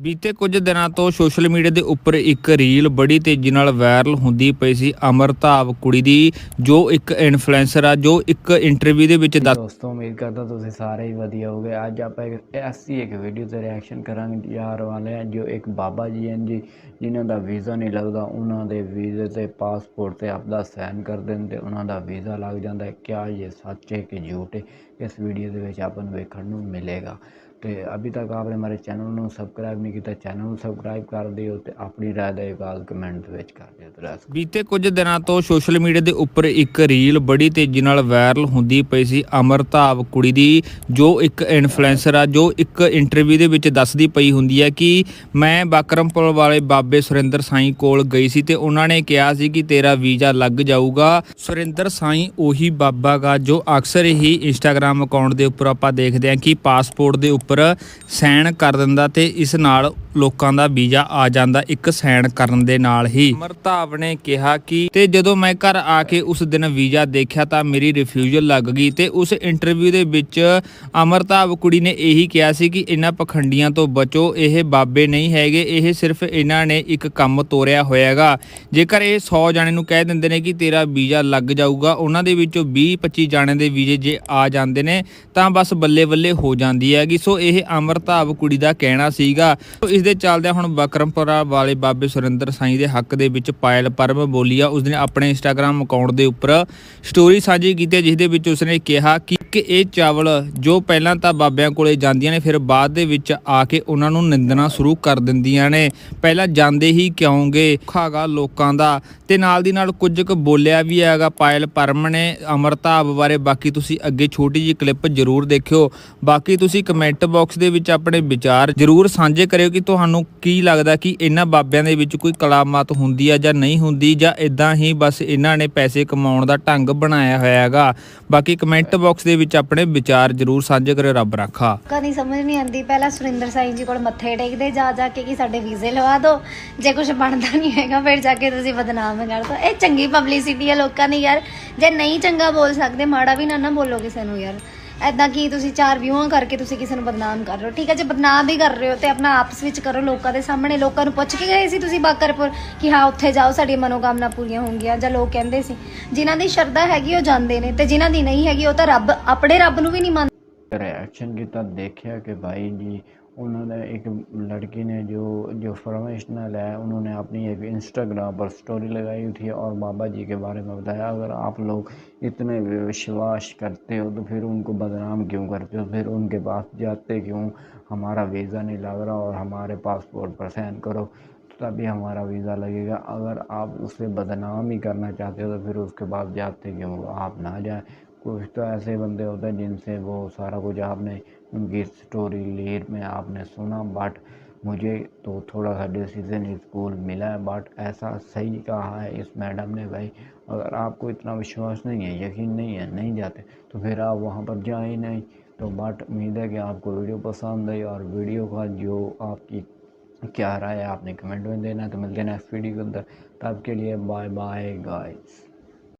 ਬੀਤੇ ਕੁਝ ਦਿਨਾਂ ਤੋਂ ਸੋਸ਼ਲ ਮੀਡੀਆ ਦੇ ਉੱਪਰ ਇੱਕ ਰੀਲ ਬੜੀ ਤੇਜ਼ੀ ਨਾਲ ਵਾਇਰਲ ਹੁੰਦੀ ਪਈ ਸੀ। ਅਮਰਤਾਵ ਕੁੜੀ ਦੀ, ਜੋ ਇੱਕ ਇਨਫਲੂਐਂਸਰ ਆ, ਜੋ ਇੱਕ ਇੰਟਰਵਿਊ ਦੇ ਵਿੱਚ ਦੱਸ ਦੋਸਤੋ, ਉਮੀਦ ਕਰਦਾ ਤੁਸੀਂ ਸਾਰੇ ਹੀ ਵਧੀਆ ਹੋਗੇ ਅੱਜ ਆਪਾਂ ਇੱਕ ਐਸੀ ਇੱਕ ਵੀਡੀਓ ਤੇ ਰਿਐਕਸ਼ਨ ਕਰਾਂਗੇ ਯਾਰ ਵਾਲੇ ਆ ਜੋ ਇੱਕ ਬਾਬਾ ਜੀ ਹਨ ਜੀ, ਜਿਨ੍ਹਾਂ ਦਾ ਵੀਜ਼ਾ ਨਹੀਂ ਲੱਗਦਾ। ਉਹਨਾਂ ਦੇ ਵੀਜ਼ੇ ਤੇ ਪਾਸਪੋਰਟ ਤੇ ਆਪਦਾ ਸਾਈਨ ਕਰ ਦਿੰਦੇ ਤੇ ਉਹਨਾਂ ਦਾ ਵੀਜ਼ਾ ਲੱਗ ਜਾਂਦਾ। ਹੈ ਕਿਆ ਇਹ ਸੱਚ ਹੈ ਕਿ ਝੂਠ ਹੈ? ਇਸ ਵੀਡੀਓ ਦੇ ਵਿੱਚ ਆਪਾਂ ਨੂੰ ਵੇਖਣ ਨੂੰ ਮਿਲੇਗਾ। ਤੇ ਅਭੀ ਤੱਕ ਆਪਨੇ ਹਮਾਰੇ ਚੈਨਲ ਨੂੰ ਸਬਸਕ੍ਰਾਈਬ ਨਹੀਂ ਕੀਤਾ ਚੈਨਲ ਨੂੰ ਸਬਸਕ੍ਰਾਈਬ ਕਰ ਦਿਓ ਤੇ ਆਪਣੀ ਰਾਏ ਦਾ ਇਵਾਜ਼ ਕਮੈਂਟ ਵਿੱਚ ਕਰ ਦਿਓ ਤੇ ਬੀਤੇ ਕੁਝ ਦਿਨਾਂ ਤੋਂ ਸੋਸ਼ਲ ਮੀਡੀਆ ਦੇ ਉੱਪਰ ਇੱਕ ਰੀਲ ਬੜੀ ਤੇਜ਼ੀ ਨਾਲ ਵਾਇਰਲ ਹੁੰਦੀ ਪਈ ਸੀ। ਅਮਰਤਾਵ ਕੁੜੀ ਦੀ, ਜੋ ਇੱਕ ਇਨਫਲੂਐਂਸਰ ਆ, ਜੋ ਇੱਕ ਇੰਟਰਵਿਊ ਦੇ ਵਿੱਚ ਦੱਸਦੀ ਪਈ ਹੁੰਦੀ ਹੈ ਕਿ ਮੈਂ ਬਾਕਰਮਪੁਰ ਵਾਲੇ ਬਾਬੇ ਸੁਰਿੰਦਰ ਸਾਈਂ ਕੋਲ ਗਈ ਸੀ ਤੇ ਉਹਨਾਂ ਨੇ ਕਿਹਾ ਸੀ ਕਿ ਤੇਰਾ ਵੀਜ਼ਾ ਲੱਗ ਜਾਊਗਾ। ਸੁਰਿੰਦਰ ਸਾਈਂ ਉਹੀ ਬਾਬਾ ਗਾ, ਜੋ ਅਕਸਰ ਹੀ ਇੰਸਟਾਗ੍ਰam ਅਕਾਊਂਟ ਦੇ ਉੱਪਰ ਆਪਾਂ ਦੇਖਦੇ ਹਾਂ ਕਿ ਪਾਸਪੋਰਟ ਦੇ ਉੱਪਰ ਉੱਪਰ ਸਾਈਨ ਕਰ ਦਿੰਦਾ ਤੇ ਇਸ ਨਾਲ ਲੋਕਾਂ ਦਾ ਵੀਜ਼ਾ ਆ ਜਾਂਦਾ ਇੱਕ ਸਾਈਨ ਕਰਨ ਦੇ ਨਾਲ ਹੀ। ਅਮਰਤਾਵ ਨੇ ਕਿਹਾ ਕਿ ਤੇ ਜਦੋਂ ਮੈਂ ਘਰ ਆ ਕੇ ਉਸ ਦਿਨ ਵੀਜ਼ਾ ਦੇਖਿਆ ਤਾਂ ਮੇਰੀ ਰਿਫਿਊਜ਼ਲ ਲੱਗ ਗਈ ਤੇ ਉਸ ਇੰਟਰਵਿਊ ਦੇ ਵਿੱਚ ਅਮਰਤਾਵ ਕੁੜੀ ਨੇ ਇਹੀ ਕਿਹਾ ਸੀ ਕਿ ਇਹਨਾਂ ਪਖੰਡੀਆਂ ਤੋਂ ਬਚੋ, ਇਹ ਬਾਬੇ ਨਹੀਂ ਹੈਗੇ, ਇਹ ਸਿਰਫ ਇਹਨਾਂ ਨੇ ਇੱਕ ਕੰਮ ਤੋਰਿਆ ਹੋਇਆਗਾ। ਜੇਕਰ ਇਹ 100 ਜਾਣੇ ਨੂੰ ਕਹਿ ਦਿੰਦੇ ਨੇ ਕਿ ਤੇਰਾ ਵੀਜ਼ਾ ਲੱਗ ਜਾਊਗਾ, ਉਹਨਾਂ ਦੇ ਵਿੱਚੋਂ 20 25 ਜਾਣੇ ਦੇ ਵੀਜ਼ੇ ਜੇ ਆ ਜਾਂਦੇ ਨੇ, ਤਾਂ ਬਸ ਬੱਲੇ ਬੱਲੇ ਹੋ ਜਾਂਦੀ ਹੈਗੀ। ਸੋ ਇਹ ਅਮਰਤਾਵ ਕੁੜੀ ਦਾ ਕਹਿਣਾ ਸੀਗਾ। ਸੋ ਇਸ ਦੇ ਚੱਲਦਿਆਂ ਹੁਣ ਬਕਰਮਪੁਰਾ ਵਾਲੇ ਬਾਬੇ ਸੁਰਿੰਦਰ ਸਾਈਂ ਦੇ ਹੱਕ ਦੇ ਵਿੱਚ ਪਾਇਲ ਪਰਮ ਬੋਲੀ ਆ ਉਸਨੇ ਆਪਣੇ ਇੰਸਟਾਗ੍ਰam ਅਕਾਊਂਟ ਦੇ ਉੱਪਰ ਸਟੋਰੀ ਸਾਂਝੀ ਕੀਤੀ ਹੈ, ਜਿਸ ਦੇ ਵਿੱਚ ਉਸਨੇ ਕਿਹਾ ਕਿ ਇਹ ਚਾਵਲ ਜੋ ਪਹਿਲਾਂ ਤਾਂ ਬਾਬਿਆਂ ਕੋਲੇ ਜਾਂਦੀਆਂ ਨੇ ਫਿਰ ਬਾਅਦ ਦੇ ਵਿੱਚ ਆ ਕੇ ਉਹਨਾਂ ਨੂੰ ਨਿੰਦਣਾ ਸ਼ੁਰੂ ਕਰ ਦਿੰਦੀਆਂ ਨੇ। ਪਹਿਲਾਂ ਜਾਂਦੇ ਹੀ ਕਿਉਂਗੇ? ਖਾਗਾ ਲੋਕਾਂ ਦਾ। ਤੇ ਨਾਲ ਦੀ ਨਾਲ ਕੁਝ ਕੁ ਬੋਲਿਆ ਵੀ ਹੈਗਾ ਪਾਇਲ ਪਰਮ ਨੇ ਅਮਰਤਾਬ ਬਾਰੇ। ਬਾਕੀ ਤੁਸੀਂ ਅੱਗੇ ਛੋਟੀ ਜਿਹੀ ਕਲਿੱਪ ਜ਼ਰੂਰ ਦੇਖਿਓ। ਬਾਕੀ ਤੁਸੀਂ ਕਮੈਂਟ ਬਾਕਸ ਦੇ ਵਿੱਚ ਆਪਣੇ ਵਿਚਾਰ ਜ਼ਰੂਰ ਸਾਂਝੇ ਕਰਿਓ ਕਿ ਤੁਹਾਨੂੰ ਕੀ ਲੱਗਦਾ ਕਿ ਇਹਨਾਂ ਬਾਬਿਆਂ ਦੇ ਵਿੱਚ ਕੋਈ ਕਲਾਮਾਤ ਹੁੰਦੀ ਆ ਜਾਂ ਨਹੀਂ ਹੁੰਦੀ ਜਾਂ ਇਦਾਂ ਹੀ ਬਸ ਇਹਨਾਂ ਨੇ ਪੈਸੇ ਕਮਾਉਣ ਦਾ ਢੰਗ ਬਣਾਇਆ ਹੋਇਆ ਹੈਗਾ। ਬਾਕੀ ਕਮੈਂਟ ਬਾਕਸ ਦੇ ਵਿੱਚ ਆਪਣੇ ਵਿਚਾਰ ਜ਼ਰੂਰ ਸਾਂਝੇ ਕਰਿਓ, ਰੱਬ ਰਾਖਾ। ਕਦੀ ਸਮਝ ਨਹੀਂ ਆਉਂਦੀ। ਪਹਿਲਾਂ ਸੁਰਿੰਦਰ ਸਾਈਂ ਜੀ ਕੋਲ ਮੱਥੇ ਟੇਕਦੇ, ਜਾ ਜਾ ਕੇ ਕਿ ਸਾਡੇ ਵੀਜ਼ੇ ਲਵਾ ਦਿਓ ਜੇ ਕੁਝ ਬਣਦਾ ਨਹੀਂ ਹੈਗਾ, ਫਿਰ ਜਾ ਕੇ ਤੁਸੀਂ ਬਦਨਾਮ ਕਰ ਦੋ ਇਹ ਚੰਗੀ ਪਬਲਿਸਿਟੀ ਹੈ ਲੋਕਾਂ ਦੀ, ਯਾਰ। ਜੇ ਨਹੀਂ ਚੰਗਾ ਬੋਲ ਸਕਦੇ, ਮਾੜਾ ਵੀ ਨਾ ਨਾ ਬੋਲੋ ਕਿਸੇ ਨੂੰ, ਯਾਰ। ਐਦਾਂ ਕੀ ਤੁਸੀਂ ਚਾਰ ਵਿਊਆਂ ਕਰਕੇ ਤੁਸੀਂ ਕਿਸੇ ਨੂੰ ਬਦਨਾਮ ਕਰ ਰਹੇ ਹੋ? ਠੀਕ ਹੈ, ਜੇ ਬਦਨਾਮ ਵੀ ਕਰ ਰਹੇ ਹੋ ਤੇ ਆਪਣਾ ਆਪਸ ਵਿੱਚ ਕਰੋ, ਲੋਕਾਂ ਦੇ ਸਾਹਮਣੇ ਲੋਕਾਂ ਨੂੰ ਪੁੱਛ ਕੇ ਗਏ ਸੀ ਤੁਸੀਂ ਬਾਕਰਪੁਰ ਕਿ ਹਾਂ, ਉੱਥੇ ਜਾਓ ਸਾਡੀ ਮਨੋਕਾਮਨਾ ਪੂਰੀਆਂ ਹੋਣਗੀਆਂ ਜਾਂ ਲੋਕ ਕਹਿੰਦੇ ਸੀ। ਜਿਨ੍ਹਾਂ ਦੀ ਸ਼ਰਧਾ ਹੈਗੀ ਉਹ ਜਾਂਦੇ ਨੇ ਤੇ ਜਿਨ੍ਹਾਂ ਦੀ ਨਹੀਂ ਹੈਗੀ ਉਹ ਤਾਂ ਰੱਬ, ਆਪਣੇ ਰੱਬ ਨੂੰ ਵੀ ਨਹੀਂ ਮੰਨਦੇ ਰਿਐਕਸ਼ਨ ਕੀਤਾ, ਦੇਖਿਆ انہوں نے ایک لڑکی نے جو جو فرمیشنل ہے، انہوں نے اپنی ایک انسٹاگرام پر سٹوری لگائی تھی اور بابا جی کے بارے میں بتایا، اگر آپ لوگ اتنے وشواس کرتے ہو تو پھر ان کو بدنام کیوں کرتے ہو؟ پھر ان کے پاس جاتے کیوں؟ ہمارا ویزا نہیں لگ رہا اور ہمارے پاسپورٹ پر سین کرو، تبھی ہمارا ویزا لگے گا۔ اگر آپ اسے بدنام ہی کرنا چاہتے ہو تو پھر اس کے بعد جاتے کیوں؟ آپ نہ جائیں۔ कुछ तो ऐसे बंदे होते हैं जिनसे वो सारा कुछ आपने उनकी स्टोरी लीड में आपने सुना बट मुझे तो थोड़ा सा डिसीज़न स्कूल मिला है बट ऐसा सही कहा है इस मैडम ने भाई। अगर आपको इतना विश्वास नहीं है, यकीन नहीं है, नहीं जाते तो फिर आप वहाँ पर जाए नहीं। तो बट उम्मीद है कि आपको वीडियो पसंद आई और वीडियो का जो आपकी क्या राय है, आपने कमेंट में देना है। तो मिलते हैं नेक्स्ट वीडियो के अंदर। तब के लिए बाय बाय गाइस